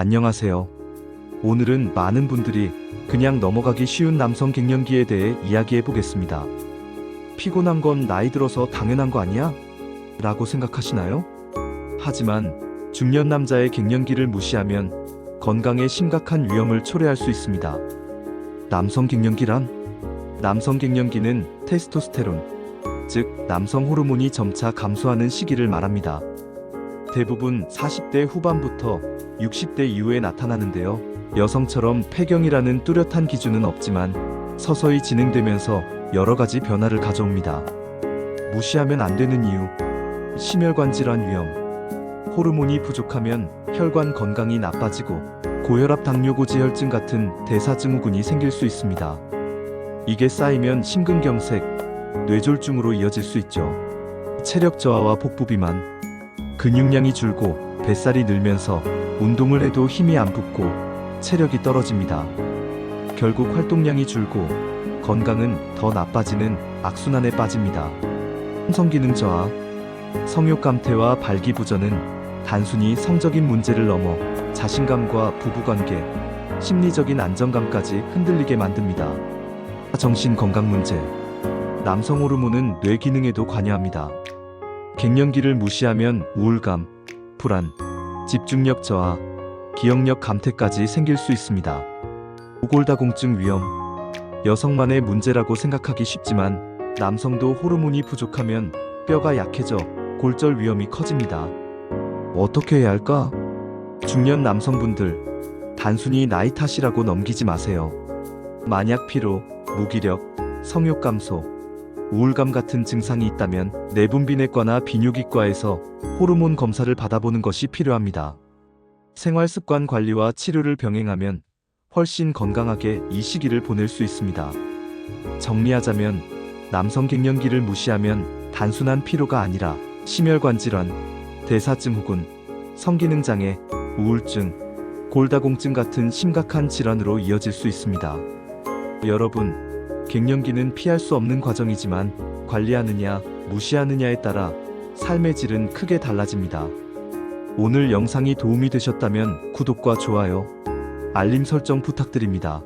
안녕하세요. 오늘은 많은 분들이 그냥 넘어가기 쉬운 남성 갱년기에 대해 이야기해 보겠습니다. 피곤한 건 나이 들어서 당연한 거 아니야? 라고 생각하시나요? 하지만 중년 남자의 갱년기를 무시하면 건강에 심각한 위험을 초래할 수 있습니다. 남성 갱년기란? 남성 갱년기는 테스토스테론, 즉 남성 호르몬이 점차 감소하는 시기를 말합니다. 대부분 40대 후반부터 60대 이후에 나타나는데요. 여성처럼 폐경이라는 뚜렷한 기준은 없지만 서서히 진행되면서 여러 가지 변화를 가져옵니다. 무시하면 안 되는 이유. 심혈관 질환 위험. 호르몬이 부족하면 혈관 건강이 나빠지고 고혈압 당뇨 고지혈증 같은 대사증후군이 생길 수 있습니다. 이게 쌓이면 심근경색, 뇌졸중으로 이어질 수 있죠. 체력 저하와 복부 비만, 근육량이 줄고 뱃살이 늘면서 운동을 해도 힘이 안 붙고 체력이 떨어집니다. 결국 활동량이 줄고 건강은 더 나빠지는 악순환에 빠집니다. 성기능 저하, 성욕 감퇴와 발기부전은 단순히 성적인 문제를 넘어 자신감과 부부관계, 심리적인 안정감까지 흔들리게 만듭니다. 정신 건강 문제. 남성 호르몬은 뇌 기능에도 관여합니다. 갱년기를 무시하면 우울감, 불안, 집중력 저하, 기억력 감퇴까지 생길 수 있습니다. 오골다공증 위험. 여성만의 문제라고 생각하기 쉽지만 남성도 호르몬이 부족하면 뼈가 약해져 골절 위험이 커집니다. 어떻게 해야 할까? 중년 남성분들, 단순히 나이 탓이라고 넘기지 마세요. 만약 피로, 무기력, 성욕 감소, 우울감 같은 증상이 있다면 내분비내과나 비뇨기과에서 호르몬 검사를 받아보는 것이 필요합니다. 생활 습관 관리와 치료를 병행하면 훨씬 건강하게 이 시기를 보낼 수 있습니다. 정리하자면 남성 갱년기를 무시하면 단순한 피로가 아니라 심혈관 질환, 대사증후군, 성기능 장애, 우울증, 골다공증 같은 심각한 질환으로 이어질 수 있습니다. 여러분, 갱년기는 피할 수 없는 과정이지만 관리하느냐, 무시하느냐에 따라 삶의 질은 크게 달라집니다. 오늘 영상이 도움이 되셨다면 구독과 좋아요, 알림 설정 부탁드립니다.